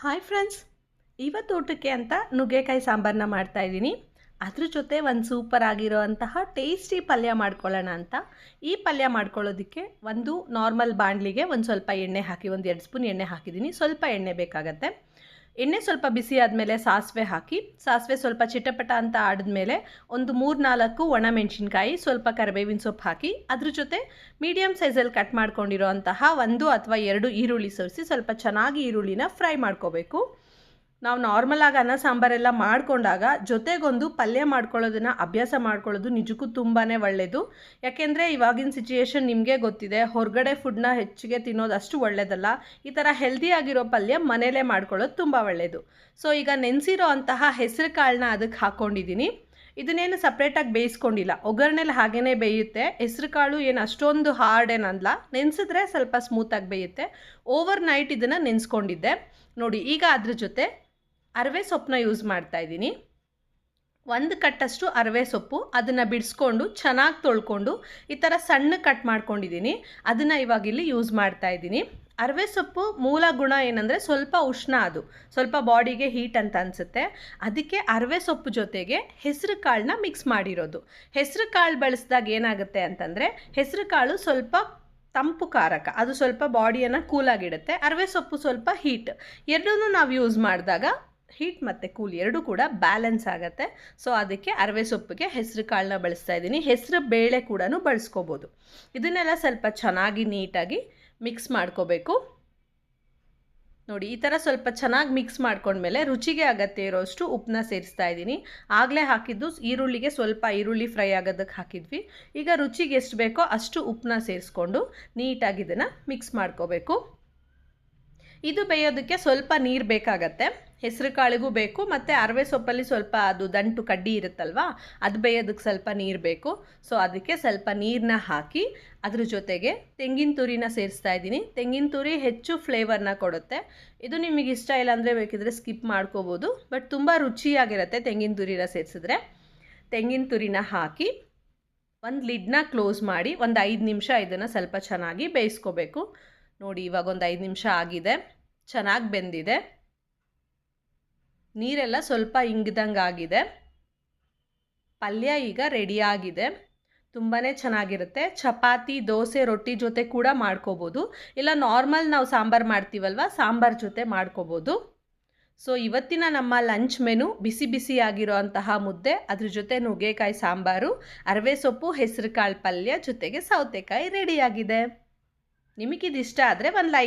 Hi friends ಇವತ್ತು ಊಟಕ್ಕೆ ಅಂತ ನುಗ್ಗೆಕಾಯಿ ಸಾಂಬಾರನ್ನ ಮಾಡ್ತಾಯಿದ್ದೀನಿ ಅದ್ರ ಜೊತೆ ಒಂದು ಸೂಪರ್ ಆಗಿರೋ ಅಂತಹ ಟೇಸ್ಟಿ ಪಲ್ಯ ಮಾಡ್ಕೊಳ್ಳೋಣ ಅಂತ. ಈ ಪಲ್ಯ ಮಾಡ್ಕೊಳ್ಳೋದಕ್ಕೆ ಒಂದು ನಾರ್ಮಲ್ ಬಾಣಲಿಗೆ ಒಂದು ಸ್ವಲ್ಪ ಎಣ್ಣೆ ಹಾಕಿ, ಒಂದು ಎರಡು ಸ್ಪೂನ್ ಎಣ್ಣೆ ಹಾಕಿದ್ದೀನಿ. ಸ್ವಲ್ಪ ಎಣ್ಣೆ ಬೇಕಾಗತ್ತೆ. ಎಣ್ಣೆ ಸ್ವಲ್ಪ ಬಿಸಿ ಆದಮೇಲೆ ಸಾಸಿವೆ ಹಾಕಿ, ಸಾಸಿವೆ ಸ್ವಲ್ಪ ಚಿಟಪಟ ಅಂತ ಆಡಿದ್ಮೇಲೆ ಒಂದು ಮೂರು ನಾಲ್ಕು ಒಣ ಮೆಣಸಿನ್ಕಾಯಿ ಸ್ವಲ್ಪ ಕರಿಬೇವಿನ ಸೊಪ್ಪು ಹಾಕಿ, ಅದ್ರ ಜೊತೆ ಮೀಡಿಯಮ್ ಸೈಜಲ್ಲಿ ಕಟ್ ಮಾಡ್ಕೊಂಡಿರೋ ಅಂತಹ ಒಂದು ಅಥವಾ ಎರಡು ಈರುಳ್ಳಿ ಸರಿಸಿ ಸ್ವಲ್ಪ ಚೆನ್ನಾಗಿ ಈರುಳ್ಳಿನ ಫ್ರೈ ಮಾಡ್ಕೋಬೇಕು. ನಾವು ನಾರ್ಮಲಾಗಿ ಅನ್ನ ಸಾಂಬಾರೆಲ್ಲ ಮಾಡಿಕೊಂಡಾಗ ಜೊತೆಗೊಂದು ಪಲ್ಯ ಮಾಡ್ಕೊಳ್ಳೋದನ್ನು, ಅಭ್ಯಾಸ ಮಾಡ್ಕೊಳ್ಳೋದು ನಿಜಕ್ಕೂ ತುಂಬಾ ಒಳ್ಳೆಯದು ಯಾಕೆಂದರೆ ಇವಾಗಿನ ಸಿಚುಯೇಷನ್ ನಿಮಗೆ ಗೊತ್ತಿದೆ, ಹೊರಗಡೆ ಫುಡ್ನ ಹೆಚ್ಚಿಗೆ ತಿನ್ನೋದು ಅಷ್ಟು ಒಳ್ಳೆಯದಲ್ಲ ಈ ಥರ ಹೆಲ್ದಿ ಆಗಿರೋ ಪಲ್ಯ ಮನೆಯಲ್ಲೇ ಮಾಡ್ಕೊಳ್ಳೋದು ತುಂಬ ಒಳ್ಳೆಯದು ಸೊ ಈಗ ನೆನೆಸಿರೋ ಅಂತಹ ಹೆಸರು ಕಾಳನ್ನ ಅದಕ್ಕೆ ಹಾಕ್ಕೊಂಡಿದ್ದೀನಿ ಇದನ್ನೇನು ಸಪ್ರೇಟಾಗಿ ಬೇಯಿಸ್ಕೊಂಡಿಲ್ಲ. ಒಗ್ಗರಣೆಲಿ ಹಾಗೇ ಬೇಯುತ್ತೆ. ಹೆಸರು ಕಾಳು ಏನು ಅಷ್ಟೊಂದು ಹಾರ್ಡ್ ಏನಲ್ಲ. ನೆನೆಸಿದ್ರೆ ಸ್ವಲ್ಪ ಸ್ಮೂತಾಗಿ ಬೇಯುತ್ತೆ. ಓವರ್ ನೈಟ್ ಇದನ್ನು ನೆನೆಸ್ಕೊಂಡಿದ್ದೆ. ನೋಡಿ, ಈಗ ಅದ್ರ ಜೊತೆ ಅರವೆ ಸೊಪ್ಪನ್ನ ಯೂಸ್ ಮಾಡ್ತಾ ಇದ್ದೀನಿ. ಒಂದು ಕಟ್ಟಷ್ಟು ಅರವೆ ಸೊಪ್ಪು, ಅದನ್ನು ಬಿಡಿಸ್ಕೊಂಡು ಚೆನ್ನಾಗಿ ತೊಳ್ಕೊಂಡು ಈ ಥರ ಸಣ್ಣ ಕಟ್ ಮಾಡ್ಕೊಂಡಿದ್ದೀನಿ. ಅದನ್ನು ಇವಾಗ ಇಲ್ಲಿ ಯೂಸ್ ಮಾಡ್ತಾ ಇದ್ದೀನಿ. ಅರವೆ ಸೊಪ್ಪು ಮೂಲ ಗುಣ ಏನಂದರೆ ಸ್ವಲ್ಪ ಉಷ್ಣ ಅದು, ಸ್ವಲ್ಪ ಬಾಡಿಗೆ ಹೀಟ್ ಅಂತ ಅನಿಸುತ್ತೆ. ಅದಕ್ಕೆ ಅರವೆ ಸೊಪ್ಪು ಜೊತೆಗೆ ಹೆಸರು ಕಾಳನ್ನ ಮಿಕ್ಸ್ ಮಾಡಿರೋದು. ಹೆಸರು ಕಾಳು ಬಳಸಿದಾಗ ಏನಾಗುತ್ತೆ ಅಂತಂದರೆ ಹೆಸರು ಕಾಳು ಸ್ವಲ್ಪ ತಂಪು ಕಾರಕ, ಅದು ಸ್ವಲ್ಪ ಬಾಡಿಯನ್ನು ಕೂಲಾಗಿಡುತ್ತೆ ಅರವೆ ಸೊಪ್ಪು ಸ್ವಲ್ಪ ಹೀಟ್ ಎರಡೂ ನಾವು ಯೂಸ್ ಮಾಡಿದಾಗ ಹೀಟ್ ಮತ್ತು ಕೂಲ್ ಎರಡೂ ಕೂಡ ಬ್ಯಾಲೆನ್ಸ್ ಆಗುತ್ತೆ. ಸೊ ಅದಕ್ಕೆ ಅರವೆ ಸೊಪ್ಪಿಗೆ ಹೆಸರು ಕಾಳನ್ನ ಬಳಸ್ತಾ ಇದ್ದೀನಿ. ಹೆಸರು ಬೇಳೆ ಕೂಡ ಬಳಸ್ಕೋಬೋದು. ಇದನ್ನೆಲ್ಲ ಸ್ವಲ್ಪ ಚೆನ್ನಾಗಿ ನೀಟಾಗಿ ಮಿಕ್ಸ್ ಮಾಡ್ಕೋಬೇಕು. ನೋಡಿ, ಈ ಥರ ಸ್ವಲ್ಪ ಚೆನ್ನಾಗಿ ಮಿಕ್ಸ್ ಮಾಡ್ಕೊಂಡ್ಮೇಲೆ ರುಚಿಗೆ ಅಗತ್ಯ ಇರೋಷ್ಟು ಉಪ್ಪನ್ನ ಸೇರಿಸ್ತಾ ಇದ್ದೀನಿ. ಆಗಲೇ ಹಾಕಿದ್ದು ಈರುಳ್ಳಿಗೆ ಸ್ವಲ್ಪ ಈರುಳ್ಳಿ ಫ್ರೈ ಆಗೋದಕ್ಕೆ ಹಾಕಿದ್ವಿ. ಈಗ ರುಚಿಗೆ ಎಷ್ಟು ಬೇಕೋ ಅಷ್ಟು ಉಪ್ಪನ್ನ ಸೇರಿಸ್ಕೊಂಡು ನೀಟಾಗಿ ಇದನ್ನು ಮಿಕ್ಸ್ ಮಾಡ್ಕೋಬೇಕು. ಇದು ಬೇಯೋದಕ್ಕೆ ಸ್ವಲ್ಪ ನೀರು ಬೇಕಾಗತ್ತೆ. ಹೆಸರು ಕಾಳಿಗೂ ಬೇಕು, ಮತ್ತು ಅರವೆ ಸೊಪ್ಪಲ್ಲಿ ಸ್ವಲ್ಪ ಅದು ದಂಟು ಕಡ್ಡಿ ಇರುತ್ತಲ್ವ, ಅದು ಬೇಯೋದಕ್ಕೆ ಸ್ವಲ್ಪ ನೀರು ಬೇಕು. ಸೊ ಅದಕ್ಕೆ ಸ್ವಲ್ಪ ನೀರನ್ನ ಹಾಕಿ ಅದ್ರ ಜೊತೆಗೆ ತೆಂಗಿನ ತುರಿನ ಸೇರಿಸ್ತಾ ಇದ್ದೀನಿ. ತೆಂಗಿನ ತುರಿ ಹೆಚ್ಚು ಫ್ಲೇವರ್ನ ಕೊಡುತ್ತೆ. ಇದು ನಿಮಗೆ ಇಷ್ಟ ಇಲ್ಲ ಅಂದರೆ ಬೇಕಿದ್ರೆ ಸ್ಕಿಪ್ ಮಾಡ್ಕೋಬೋದು, ಬಟ್ ತುಂಬ ರುಚಿಯಾಗಿರುತ್ತೆ ತೆಂಗಿನ ತುರಿನ ಸೇರಿಸಿದ್ರೆ. ತೆಂಗಿನ ತುರಿನ ಹಾಕಿ ಒಂದು ಲಿಡ್ನ ಕ್ಲೋಸ್ ಮಾಡಿ ಒಂದು ಐದು ನಿಮಿಷ ಇದನ್ನು ಸ್ವಲ್ಪ ಚೆನ್ನಾಗಿ ಬೇಯಿಸ್ಕೋಬೇಕು. ನೋಡಿ, ಇವಾಗ ಒಂದು ಐದು ನಿಮಿಷ ಆಗಿದೆ. ಚೆನ್ನಾಗಿ ಬೆಂದಿದೆ. ನೀರೆಲ್ಲ ಸ್ವಲ್ಪ ಇಂಗ್ದಂಗೆ ಆಗಿದೆ. ಪಲ್ಯ ಈಗ ರೆಡಿಯಾಗಿದೆ ತುಂಬಾ ಚೆನ್ನಾಗಿರುತ್ತೆ. ಚಪಾತಿ, ದೋಸೆ, ರೊಟ್ಟಿ ಜೊತೆ ಕೂಡ ಮಾಡ್ಕೋಬೋದು. ಇಲ್ಲ ನಾರ್ಮಲ್ ನಾವು ಸಾಂಬಾರು ಮಾಡ್ತೀವಲ್ವ? ಸಾಂಬಾರು ಜೊತೆ ಮಾಡ್ಕೋಬೋದು. ಸೊ ಇವತ್ತಿನ ನಮ್ಮ ಲಂಚ್ ಮೆನು ಬಿಸಿ ಬಿಸಿಯಾಗಿರೋ ಅಂತಹ ಮುದ್ದೆ, ಅದ್ರ ಜೊತೆ ನುಗ್ಗೆಕಾಯಿ ಸಾಂಬಾರು, ಅರವೆ ಸೊಪ್ಪು ಹೆಸರು ಕಾಳು ಪಲ್ಯ ಜೊತೆಗೆ ಸೌತೆಕಾಯಿ ರೆಡಿಯಾಗಿದೆ ನಿಮಗಿದಿಷ್ಟ ಆದರೆ ಒಂದು ಲೈಕ್